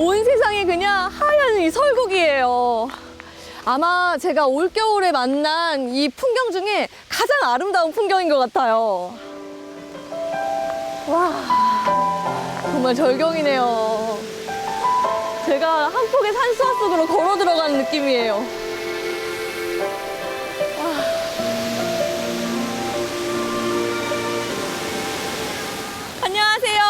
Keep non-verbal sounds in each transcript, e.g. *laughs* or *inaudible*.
온 세상이 그냥 하얀 이 설국이에요. 아마 제가 올겨울에 만난 이 풍경 중에 가장 아름다운 풍경인 것 같아요. 와, 정말 절경이네요. 제가 한 폭의 산수화 속으로 걸어 들어가는 느낌이에요. 와. 안녕하세요.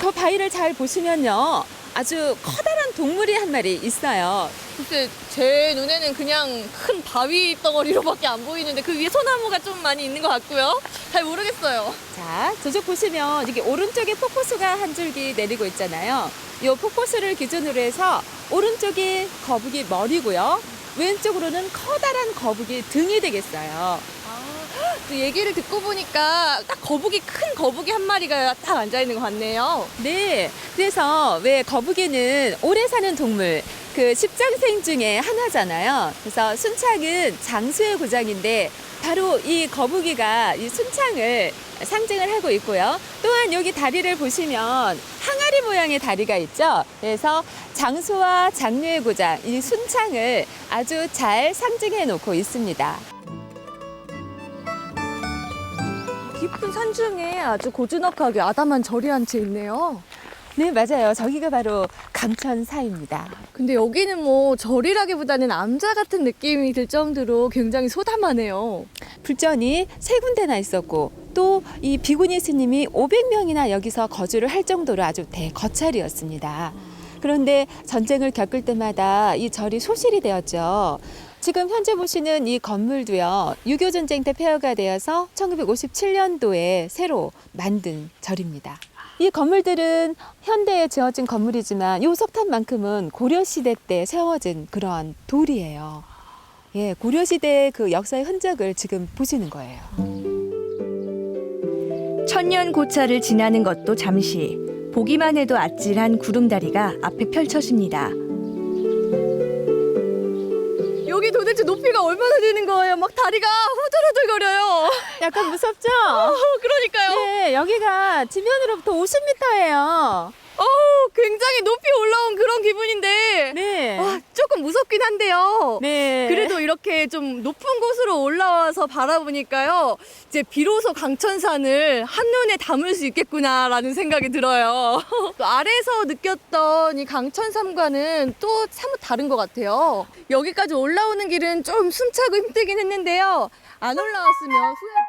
저 바위를 잘 보시면요. 아주 커다란 동물이 한 마리 있어요. 글쎄 제 눈에는 그냥 큰 바위 덩어리로밖에 안 보이는데 그 위에 소나무가 좀 많이 있는 것 같고요. 잘 모르겠어요. 자, 저쪽 보시면 이게 오른쪽에 폭포수가 한 줄기 내리고 있잖아요. 이 폭포수를 기준으로 해서 오른쪽이 거북이 머리고요. 왼쪽으로는 커다란 거북이 등이 되겠어요. 그 얘기를 듣고 보니까 딱 거북이 큰 거북이 한 마리가 딱 앉아 있는 것 같네요. 네. 그래서 왜 거북이는 오래 사는 동물, 그 십장생 중에 하나잖아요. 그래서 순창은 장수의 고장인데 바로 이 거북이가 이 순창을 상징을 하고 있고요. 또한 여기 다리를 보시면 항아리 모양의 다리가 있죠. 그래서 장수와 장류의 고장, 이 순창을 아주 잘 상징해 놓고 있습니다. 깊은 산 중에 아주 고즈넉하게 아담한 절이 한 채 있네요. 네, 맞아요. 저기가 바로 감천사입니다. 근데 여기는 뭐 절이라기보다는 암자 같은 느낌이 들 정도로 굉장히 소담하네요. 불전이 세 군데나 있었고 또 이 비구니 스님이 500명이나 여기서 거주를 할 정도로 아주 대거찰이었습니다. 그런데 전쟁을 겪을 때마다 이 절이 소실이 되었죠. 지금 현재 보시는 이 건물도요. 6.25 전쟁 때 폐허가 되어서 1957년도에 새로 만든 절입니다. 이 건물들은 현대에 지어진 건물이지만 이 석탑만큼은 고려 시대 때 세워진 그러한 돌이에요. 예, 고려 시대의 그 역사의 흔적을 지금 보시는 거예요. 천년 고차를 지나는 것도 잠시 보기만 해도 아찔한 구름다리가 앞에 펼쳐집니다. 도대체 높이가 얼마나 되는 거예요? 막 다리가 후들후들거려요. 약간 무섭죠? *laughs* 어, 그러니까요. 네, 여기가 지면으로부터 50m예요. 어우, 굉장히 높이 올라온 그런 기분인데. 네. 와, 조금 무섭긴 한데요. 네. 이렇게 좀 높은 곳으로 올라와서 바라보니까요. 이제 비로소 강천산을 한눈에 담을 수 있겠구나라는 생각이 들어요. *laughs* 또 아래에서 느꼈던 이 강천삼과는 또 사뭇 다른 것 같아요. 여기까지 올라오는 길은 좀 숨차고 힘들긴 했는데요. 안 올라왔으면 후회.